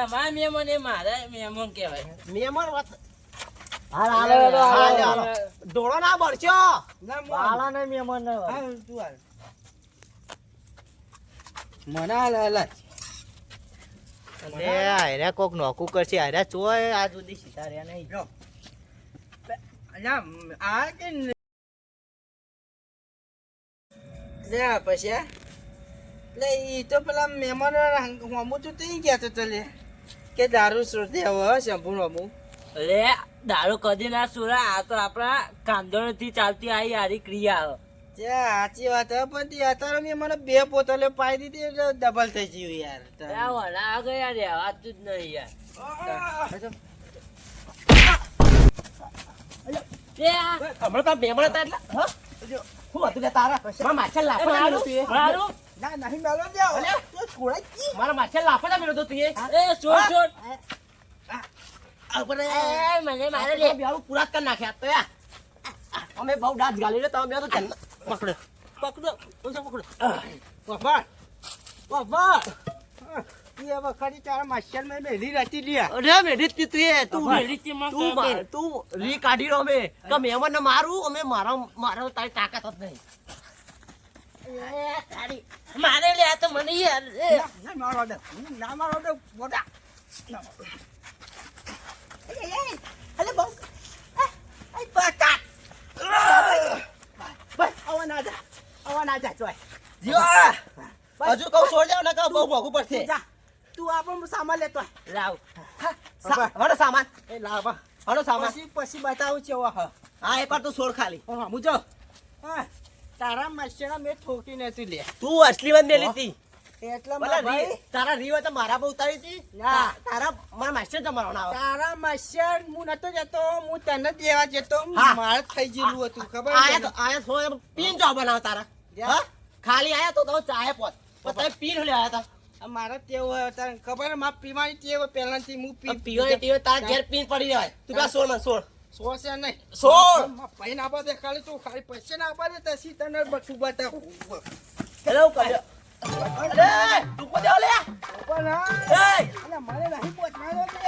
તમારા મહેમાન એ મારા મહેમાન કહેવાય મહેમાન વાત હાલ હાલો હેડો, હાલો, હાલે, હાલો. હાલો. ઢોળો ના બળશો ના ને મહેમાન ને તું હાલ. મને હાલ હાલ હાલ. આયરા કોક નોકું કરશે આયરા ચોય આજ સુધી સીધા રહ્યા નહીં જો. અલ્યા, આ કે લે પછી આ? લે ઈ તો પેલા મહેમાનો હું તો તઈ ગયા તો લે કે દારૂ સુરતી દેવો શંભુ હમું અરે દારૂ કદી ના સુરા આ તો આપણા કાંદોળથી ચાલતી આવી હારી ક્રિયા સાચી વાત હે પણ તે અત્યારે મેં મને બે પોતલે પાઈ દીધી એટલે ડબલ થઈ ગયું યાર. ત્યાં વડા આ ગયા રે વાતું જ નહીં યાર. હમણાં તારા મહેમાન હતા એટલે હા? શું હતું લે તારા? મારા માછર ના નહીં મેલો દેવો અલ્યા. તો છોડાય કી. મારા માછર લાફા મેળવતો તું એ. એ છોડ છોડ. આ ઉપર. એ. એ મને મારે આ તો પૂરા જ નાખ્યા. તો યાર. અમે બહુ દાંત ગાલી લે તમે બે તો જન્મ પકડો. પકડો. ઊંચો પકડો. વફાર વફાર એ હવે તારા માસ્ટર મેં રાતી લ્યા. અરે મેઢી તી તું તું મેરી થી માં તું રી કાઢી રહ્યો અમે. કે મહેમાન મારું અમે મારા મારા તારી તાકાત જ નહીં. મારે લે તો મને યાર. ના, ના મારો દે. ના મારો દે મોટા. ના મારો. અલે બહુ. એ, બકા. બસ, આવા ના જા. આવા ના જા ચોય જીવા હજુ કહું છોડ જાવ ને બહુ મોઘું પડશે. જા. તું આપણો સામાન લેતો. લાવ. હળો સામાન. એ લાવ હડો સામાન. પછી પછી બતાવું છે હા એ એક તું છોડ ખાલી. હા જો હા. તારા માસ્ટરના મેં ઠોકી નથી લે. તું અસલી મેલી હતી. એટલે ભાઈ તારા રીવા તો મારા પર ઉતારી હતી. ના. તારા મારા માસ્ટર તમારો ના તારા માસ્ટર હું નતો જતો હું તને જ જતો મારે થઈ ગયેલું હતું ખબર આયા? તો આયા પીન જો બનાવ તારા. હા? ખાલી આયા તો તમે ચાહે પોત. તમે પીન લે આયા આ મારે તેવું ખબર મારે પીવાની હોય પહેલાથી હું પી પીવાની ટીવે તારા ઘેર પીન પડી જાય તું પેલા સોળમાં સોળ. છે નહીં. સો! પૈન આપા દે ખાલી તું ખાલી પૈસા ના આપા દે તસી તને બધું બતા હેલો કર્યો અરે તું કો ઓલે લે? પણ એ! અને મારે નહીં પહોંચવાનો છે.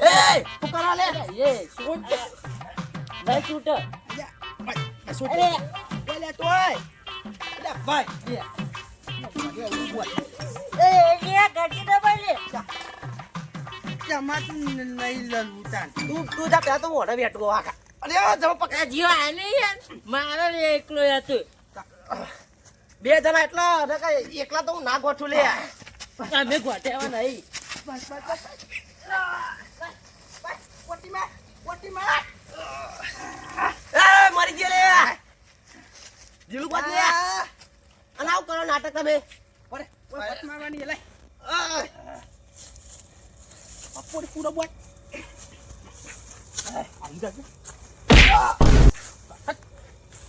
એ, તું ના કરા લે. એ છૂટ નહીં છૂટ જા, ભાઈ, આ શું છે? ઓલે તોય. અલા ભાઈ, બે જણા એટલા એકલા તો હું ના ગોઠું લે અમે ગોઠેવા નહીં મરી ગયો લે જીલું બાદ લે. અને આવું કરો નાટક તમે. મારવાની, લે. આ. પૂરો બોટ.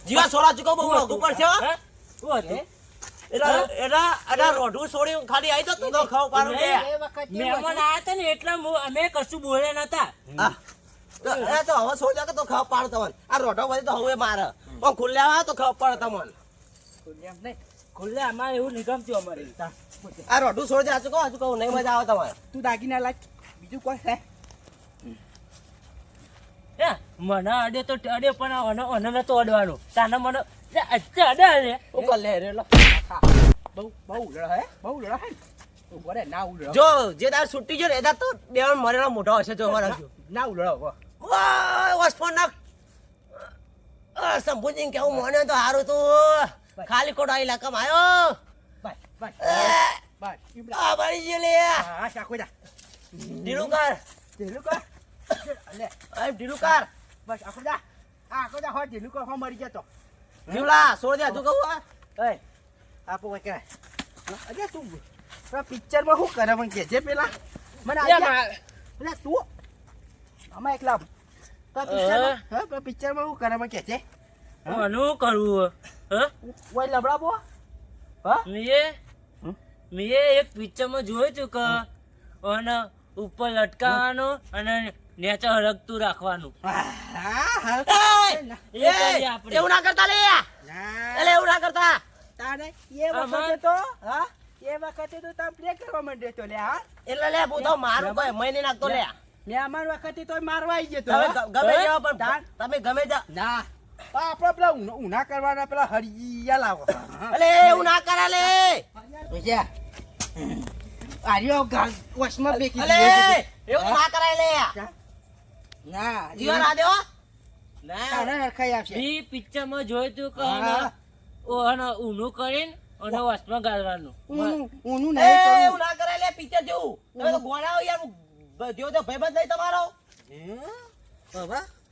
જીવા સોળા ચૂકો બહુ મોઘું પડશે હો. હે? એના એના એના ખાલી આવી જતું તો ખાવ પાડું લે. મહેમાન આયા હતા ને એટલે મુ- અમે કશું બોલ્યા નતા. એ તો હવે કે તો ખાવ પાડું તમને. આ રોટો બધી તો હવે મારે. પણ ખુલ્લે તો ખાવ પડે તમને. એમ નહીં. ખુલ્લે અમારે એવું નિગમ થયું અમારે. આ રોટું છોડ આજુ કહો કહું હજુ કહું નહીં મજા આવે તમારે. તું દાગીના લાગ બીજું કોઈ હે? હે મને અડે તો અડે પણ અન અન તો અડવાનું. તાને મને અડે રે ઉપર લે રે લો. બહુ બહુ ઉલળા હે બહુ ઉલળા હે. ઓરે ના ઉલળો. જો જે દાર છૂટી જો ને એ દાર તો દેવણ મરેલા મોઢા હશે જો મારા ના હો. વાહ વસપણ નાખ. આ સંભુજીને કેવું મને તો હારું તું. ખાલી બાય બાય એ, બાય ઈબડા. આ મરી ગયો લે. હા હા શાખો જા. ઢીલું કર ઢીલું કર લે. આ ઢીલું કર બસ આખો જા. આ આખો જા હો ઢીલું કર હો મરી જતો ઢીલા છોડ દે તું કહું આ? એ આપો કે અરે તું પિક્ચરમાં શું કરે મને કે છે પેલા. મને લે, આઈડિયા- તું? આમાં એકલા પિક્ચરમાં હા શું કરે મને હું આનું કરવું હ? ઓય લબડા બો હા મેં મેં એક પિક્ચરમાં જોયું હતું કે અને ઉપર લટકાવવાનું અને નેચર હરકતું રાખવાનું. એવું ના કરતા લે. એટલે એવું ના કરતા. તારે એ વખતે તો હા એ વખતે તો તમે પ્લે કરવા માંડ્યો તો લે હા. એટલે લે હું તો મારું કોઈ મહિને નાખતો લે. મેં અમાર વખતે તો મારવા આવી ગયો તો ગમે જાવ જાઓ પણ તમે ગમે જા ના. આ આપણે પેલા ઉના- ઉના કરવાના પેલા હરિયા લાવો. અલે એવું કરા લે. ભૈયા આર્યો વશમાં બેકી અલે એવું ના કરાય લે. ના જીવન આ દેવો તારે હરખાઈ આપશે ઈ પિક્ચરમાં જોયું તું કે હા. આને ઓ આને ઊનું કરીને અને વસમાં ગાળવાનું. નહીં કરવું. એવું ના કરાય લે પિક્ચર જેવું તમે તો યાર તો ભાઈબંધ નહીં તમારો?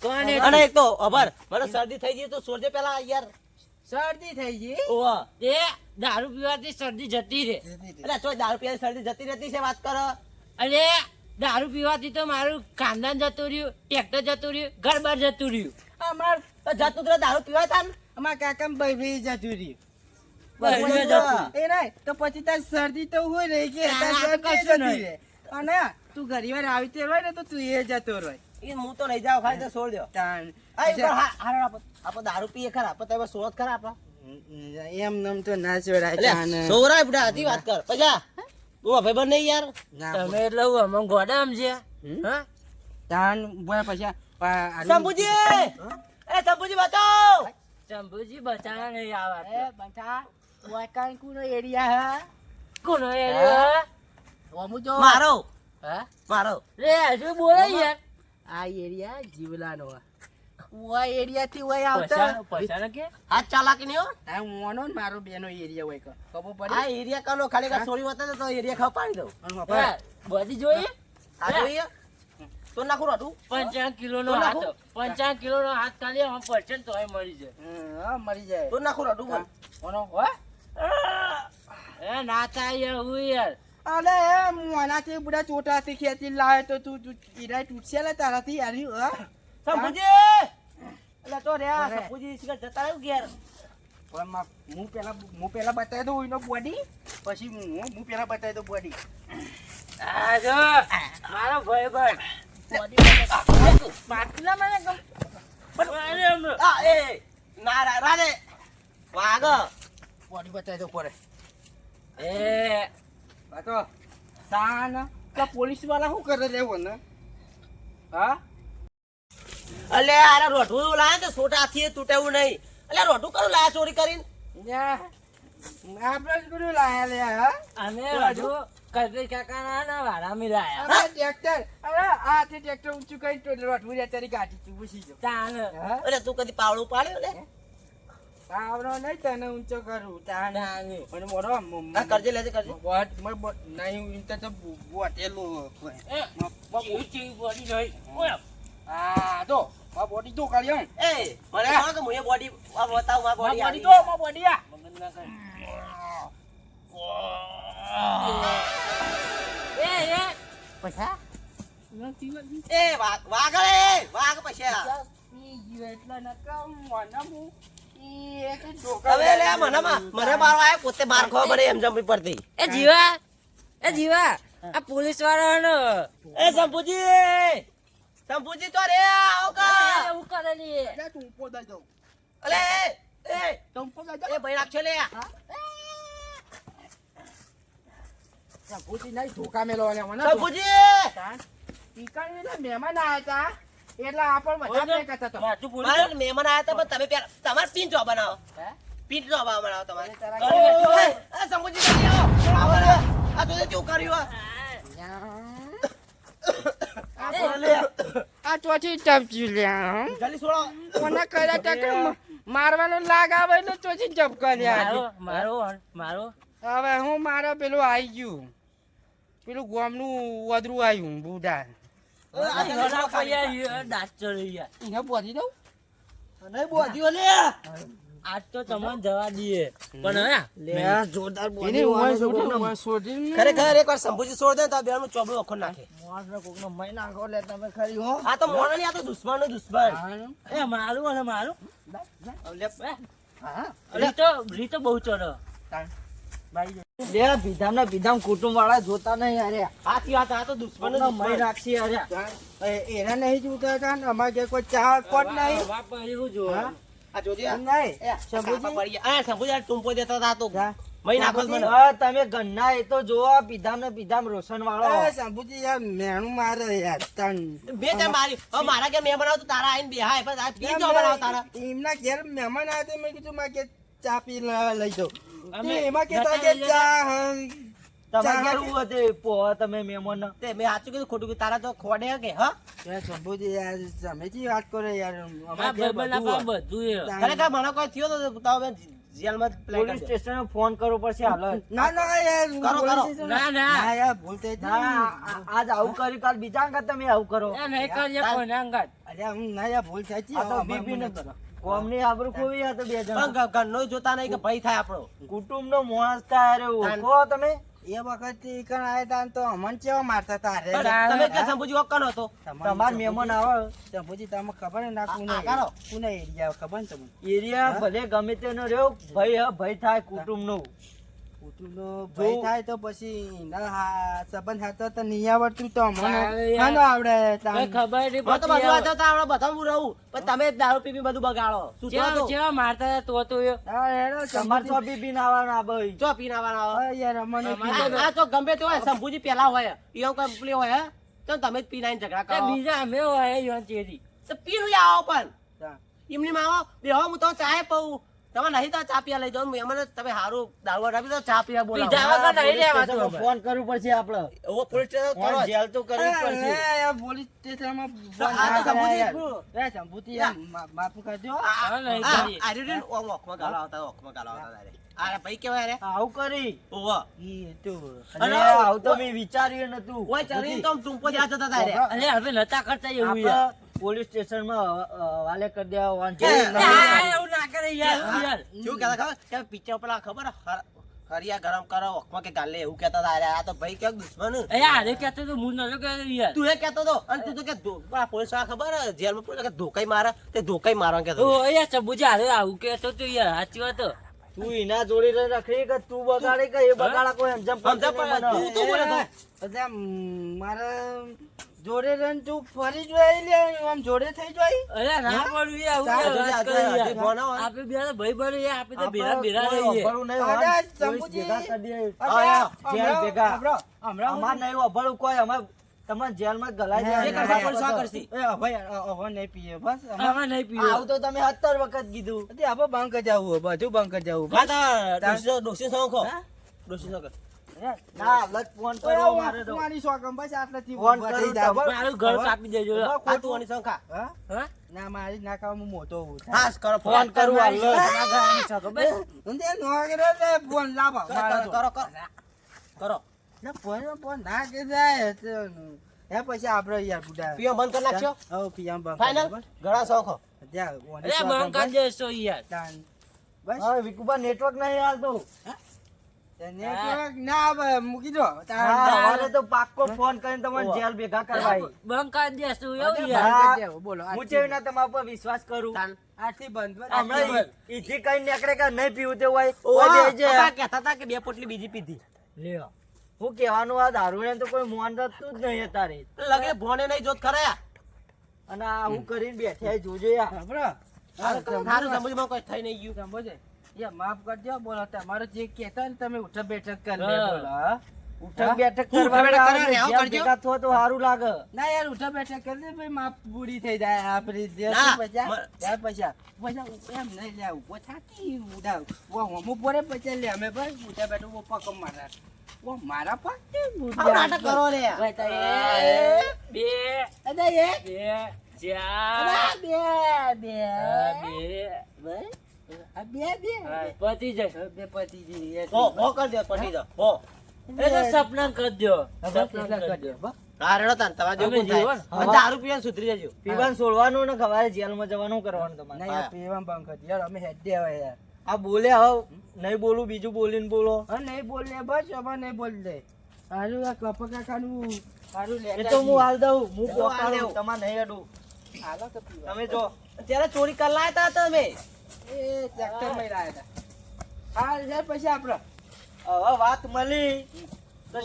અને એક તો અભર મને શરદી થઈ ગઈ તો સોજે પેલા યાર. શરદી થઈ ગઈ? ઓવા તે દારૂ પીવાથી શરદી જતી રહે. એટલે તો દારૂ પીવાની શરદી જતી રહેતી છે વાત કરો. અરે દારૂ પીવાથી તો મારું ખાનદાન જતું રહ્યું ટ્રેક્ટર જતું રહ્યું ઘર બાર જતું રહ્યું. અમાર તો જતું તો દારૂ પીવા તા ને અમાર કાકા ભાઈ જતું રહ્યું. રહ્યું. એ નહીં તો પછી તાર શરદી તો હોય રહી કે. અને તું ઘણી વાર આવી તે હોય ને તો તું એ જતો રહે એ હું તો નહીં જાવ ખાલી તો છોડ દો તાન આ એક વાર હા- હારો આપો આપો દારૂ પીએ ખરા પણ તમે ખરા આપો એમ નમ તો ના છોડાય સોરાય બુડા હતી વાત કર. પછી તું ભાઈબંધ નહીં યાર. તમે એટલે હું અમે ગોડા સમજ્યા હા? તાન બોલ પછી. આ- આ- શંભુજી એ શંભુજી બતાવ શંભુજી બચારા નહીં આવા એ બંધા વાયકાન કુનો એરિયા હે? કોનો એરિયો? ઓમુ જો. મારો. હા? મારો. રે હજુ બોલે યાર. આ એરિયા જીવલાનો. ઓય એરિયા થી ઓય આવતા. પૈસા કે? આ ચાલાક હો. આ મોનો ને મારો બેનો એરિયા હોય ક- ખબર આ એરિયા કાનો ખાલી કા સોરી વતા તો એરિયા ખાવ પાડી દઉં. બધી જોઈએ? આ જોઈએ. તો નાખું રોટું પંચાવન કિલો નો તો હાથ. પંચાવન કિલો નો હાથ ખાલી આમ પરસેન્ટ તોય મરી જાય. હા, મરી જાય. તો નાખું રોટું બોલ. કોનો હોય એ ના થાય હું યાર. એ મોનાથી બધા ચોટાથી ખેતી લાવે તો તું ઈરાય તૂટશે લે તારાથી યારી હા? શંભુજી એટલે તો રે અરે. શંભુજી શિખર જતા રહ્યું ઘેર. પણ હું પેલા હું પેલા બતાવી દઉં એનો બોડી પછી હું હું પેલા બતાવી દઉં બોડી આ જો મારો ભાઈ ભાઈ પાટલા મને ગમ અરે હમણાં. આ એ ના રા રાધે. વાગ બોડી બતાવી દઉં પડે એ તો તાન તો પોલીસવાળા શું કરે લેવો ને? હા? અલે આરે લાવે તો છોટા તૂટેવું નહીં. અલે રોટું કરું લાયા ચોરી કરીને? આપણે જ લાયા લે હા? અમે હજુ કલ્પેશ કાકાના ના વાડા મિલાયા અરે ટ્રેક્ટર અરે આ તે ટ્રેક્ટર ઊંચું કરી તો રોટવું રે તારી ગાડી તું પૂછી જો. તાન. અરે તું કદી પાવડું પાડ્યો લે? આવડો નહીં તને ઊંચો કરું તાન અને મોરો આ કરજે લેજે કરજે. બોટ મર બોટ નહીં ઊંચો તો બોટેલું એ બહુ ચીવી પડી નહીં ઓય આ તો આ બોડી તો કાઢ્યો એ મને કહો કે મુએ બોડી આ બતાવમાં બોડી બોડી તો માં બોડી આ મગન ના કર એ એ. પૈસા? એ વાઘ વાગ રે વાગ પછી એટલે નકમ મને હું ઈ એક હવે લે મને મને મારવા આયો પોતે માર ખવા પડે એમ જમવી પડતી એ જીવા એ જીવા આ પોલીસ વાળાનો એ સંપુજી સંપુજી તો રે આવ કા. એવું કરેલી. જા તું ઉપર દઈ દઉં અલે એ તું ઉપર દઈ એ ભાઈ રાખશે લે દઉં ભૂતી નહીં ધોકા મેલો મને. સંપુજી! એટલે મહેમાન આયા હતા એટલે આપણ પ્લે કરતા તો માથું ફૂલ મારે મહેમાન આયા હતા પણ તમે પેલા તમારે પિન જો બનાવો. હે? પિન જો બનાવો તમારે. અરે એ આવો આવો આ તો કેવું કર્યું આ? આ ચોથી ચપચી લ્યા જલ્દી છોડો. કોને કર્યા તા મારવાનો લાગ આવે એટલે ચોથી ચપકા લ્યા મારો મારો મારો. હવે હું મારો પેલું આવી ગયું. પેલું ગોમનું વધરું આવ્યું બુડા આજ તો તમને જવા દઈએ. પણ જોરદાર ખરેખર એકવાર શંભુજી છોડ દે ને તો આ બેનું ચોબડું અખો નાખે. કોકનો નાખો લે તમે ખરી હો. આ તો મોણો નહીં આ તો દુશ્મનનું દુશ્મન. એ મારું અને મારું. રીતો બહુ ચડો. લે ભીધામ ના ભીધામ કુટુંબ વાળા જોતા નહીં અરે. હાથી વાત આ તો દુશ્મન મય રાખશી અરે. એના નહીં જોતા હતા ને અમારે ઘેર કોઈ ચા કોટ નહીં. એવું જો. આ જોજે. નહીં? શંભુજી? કાપા પડી ગયા. આ શંભુજી આ ટૂંપો હતા તો જા. મહી નાખો જ મને. હા, તમે ગન્ના એ તો જોવો પીધામ ને પીધામ રોશન વાળો શંભુજી યાર મેણું મારે યાર તન. બે મારી મારા કે મહેમાન આવતો તારા આઈને બેહાય પણ આ પી જો તારા. એમના ઘેર મહેમાન આવ્યા તો મેં કીધું મારે કે ચા પી લઈ જાઉં. અમે એમાં કેતા કે ચા હા, કેવું હતું પોહ તમે મહેમાન તે મેં સાચું કીધું ખોટું કીધું તારા તો ખોડે કે હા શંભુજી યાર તમે જે વાત કરો યાર આ અમારા ઘેર ભાઈબંધ બધું આ હોય. બધું એ. તા- ખરેખર મને કોઈ થયો તો તો જેલમાં પોલીસ સ્ટેશન ફોન કરવો પડશે હાલ ના ના યાર કરો, કરો. ના, ના. ના યાર ભૂલ થઈ ના હતી. આ- આજ આવું કર્યું કાલ બીજા અંગત તમે આવું કરો નહીં કરીએ કોઈને અંગાત. અરે ના યાર ભૂલ થઈ છે આ તો કરો. કોમની આબરૂ ખોવી આ તો બે પણ જણા ઘ- ઘરનો જોતા નહીં કે ભય થાય આપણો. કુટુંબ નો માણસ થાય રે ઓળખો તમે. એ વખત ઈ કણ આયા તા તો અમન ચેવો મારતા તા? રે તમે કે સંભુજી ઓક્કન હતો? તમાર મહેમાન આવે સંભુજી તમને ખબર ને ના કુને કરો. કોને? એરિયા ખબર તમને? એરિયા ભલે ગમે તેનો રહ્યો ભય હ ભય થાય કુટુંબ નો કુટુંબનો. થાય તો પછી ના સંબંધ હાથો તો નહીં આવડતું તો અમને તારે યાર. હા ના આવડે ખબર નહીં તો બધું હવે. તો આવડે બધા હું રહું પણ તમે દારૂ પી પી બધું બગાડો શું ચેવા- મારતા તો તો હેડો, તમાર શંભુજી. છો બીબી આ ભાઈ ચો પીને આવવાના યાર, અમને આ આ તો ગમે તે હોય શંભુજી પેલા હોય એવું કઈ પેલી હોય હે? તો તમે જ પીનાઈ ઝઘડા કરો બીજા અમે હોય યોન ચેરી. તો પીને આવો પણ. એમની માવો બેહો હું તો ચાય પીઉં તમે નહીં તો ચા પીવા લઈ જાઓ મને તમે સારું દારૂ આપી તો ચા પીવા બોલાવો પીધા વગર નહીં હવે. ફોન કરવું પડશે આપડે ઓ પોલીસ સ્ટેશન કરો જેલ તો કરવું પડશે એ પોલીસ સ્ટેશનમાં તો આ તો ફોન શંભુજી યાર. શું? એ, સંભૂતિ માફ કરજો આ- નહીં આ- કરીએ. આ રહ્યું ને, ઓમ ઓખમાં ગાળો આવતા ઓખમાં ગાળો આવતા. આ ભાઈ કેવાય રે આવું કરી ઓવો. ઈ તો અરે અરે, આવું તો મે વિચાર્યું નતું ઓય ચરીને તો તું પોજા જતા રે. અરે હવે નતા કરતા એવું યાર. પોલીસ સ્ટેશનમાં વાલે કરી દેવા એવું ના કરે યાર યાર. શું કહેતા ખબર? કે પિક્ચર પેલા ખબર હર- હરિયા ગરમ કરો ઓખમાં કે ગાલે એવું કહેતા હતા આ તો ભાઈ ક્યાંક દુશ્મન એ આરે કહેતો તો હું નતો કહેતો યાર. તું એ કહેતો હતો અને તું તો કે પોલીસવાળા ખબર? જેલમાં પોલીસ કે ધોકાઈ મારે તે ધોકાઈ મારવા કહેતો ઓ યાર ચબુજી હારે આવું કહેતો તો યાર સાચી વાત તું એના જોડે રખડી કે તું બગાડે કે એ બગાડા કોઈ સમજમ. મને. તું તો બોલે તો. એટલે મારા જોડે રન તું ફરી જોઈ લે આમ જોડે થઈ જોઈ અરે ના પડું એ આવું વાત કરો આપણે બે ભાઈ બનો યાર આપણે તો ભેરા ભેરા રહીએ અરે. હા, હા. જેલ હમણાં- ભેગા. હમણાં- અમાર નહીં અભળું કોઈ અમે તમને જેલમાં ગલાઈ જાય દે. એ કરશે, પોલીસવાળા કરશે. એ ભાઈ હવે નહીં પીએ બસ હવે નહીં પીવો આવું તો તમે સત્તર વખત કીધું તે આપણે બંક જાવું બધું બંક જાવું બસ. તો ડોશી- ડોશી શોખો. હા? ડોશી શોખો. ના લગ ફોન કરો મારે તો મારી શોખમ બસ આટલેથી ફોન ઊભા કરું થઈ જાવ. તો મારું ઘર કાપી દેજો આ તું આની શોખા. હા? હા? ના મારી ના ખાવા હું મોટો હોઉં હા, કરો ફોન. ફોન કરું હાલ જ. ના ઘરની છો ખબર? ઊંધે નોકરો ને ફોન લાવો કરો, કરો, કરો, કરો. ના ફોન ફોન ના કે જાય તો હે પછી આપણે યાર બુડા પીવો બંધ કરી નાખશો? હવે પીએમ બંક ફાઇનલ? ઘણા શોખો. ત્યાં ઓની બંધ કરી દેશો યાર બસ હા વિકુબા નેટવર્ક નહીં હાલતું કેવાક ના મૂકી દો. તાન. તો પાક્કો ફોન કરીને તમને જેલ ભેગા કરવા બંધ કરી દેશું એવું યાર. બોલો હું ચેવી ના તમારા પર વિશ્વાસ કરું. આથી બંધ હમણાં આથી બંધ. ઈ- ઈથી કઈ નીકળે કે નહીં પીવું તે હોય ઓય બેહી જા. કહેતા હતા કે બે પોટલી બીજી પીધી. લ્યો હું કહેવાનું આ દારૂ ને તો કોઈ મોન રાખતું જ નહીં તારે લગે ભોણે નહીં જોત ખરા. અને આ હું કરીને બેઠા જોજો યાર? સારું સમજમાં કોઈ થઈ નહીં ગયું સંભળે? યા માફ કરજો બોલો તમારે જે કહેતા ને તમે ઉઠક બેઠક કરી લે બોલો ઉઠક બેઠક હું ઉઠક કરવાના બેઠક કરે, આવે, રહેવા જેલ કરજો. ભેગા થો તો સારું લાગે. ના યાર ઉઠક બેઠક કરી દે ભાઈ માફ પૂરી થઈ જાય આપણી જે પૈસા યાર પૈસા પૈસા એમ નહીં લે ઊભો થાકી ઉડા ઓ હમું પોરે પૈસા લે અમે ભાઈ ઉઠા બેઠો વો પકમ મારા. ઓ મારા આવું નાટક કરો લે ભાઈ તો બે અરે એક બે ચાર. બે બે. બે બે. પતી જાય. બે પતિજી એક હો હો કરી દે પટી દો. હો. એ તો સપના કરી દો સપના એટલા કરી કરી દો દો, બસ. હા રેડો તાન તમારે જેવું થાય? ને. હવે દારૂ પીને સુધરી જજો. પીવાનું છોડવાનું ને ખવાય જેલમાં જવાનું કરવાનું તમારે. યાર પીવામાં બંધ કરી યાર અમે હેડ દેવા યાર. આ બોલે હવે નહીં બોલું બીજું બોલીને બોલો. હા નહીં બોલ બસ હવે નહીં બોલ દે. સારું આ કપા કાકાનું તો હું. હાલ દઉં હું એ તો હાલ પોકાડું. દેવું. તમારે નહીં હાલો તો તમે જો ત્યારે ચોરી કરી લાયા હતા તમે? વાત મળી. તો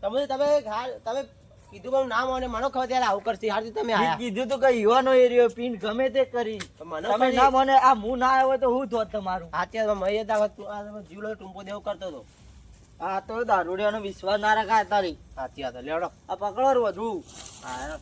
તમે તમે કીધું મારું મને ખબર ત્યારે આવું કરશે. હારથી તમે આયા. કીધું તો કે યુવાનો એરિયો પિન ગમે તે કરી. તમે ના મને આ હું ના આવ્યો તો હું ધોત તમારું? અત્યારે મર્યાદા જીવલો ટૂંપો દેવો કરતો હતો. આ તો દારૂડિયાનો વિશ્વાસ ના રખાય તારી. સાચી વાત લેડો આ પકડો વધુ હા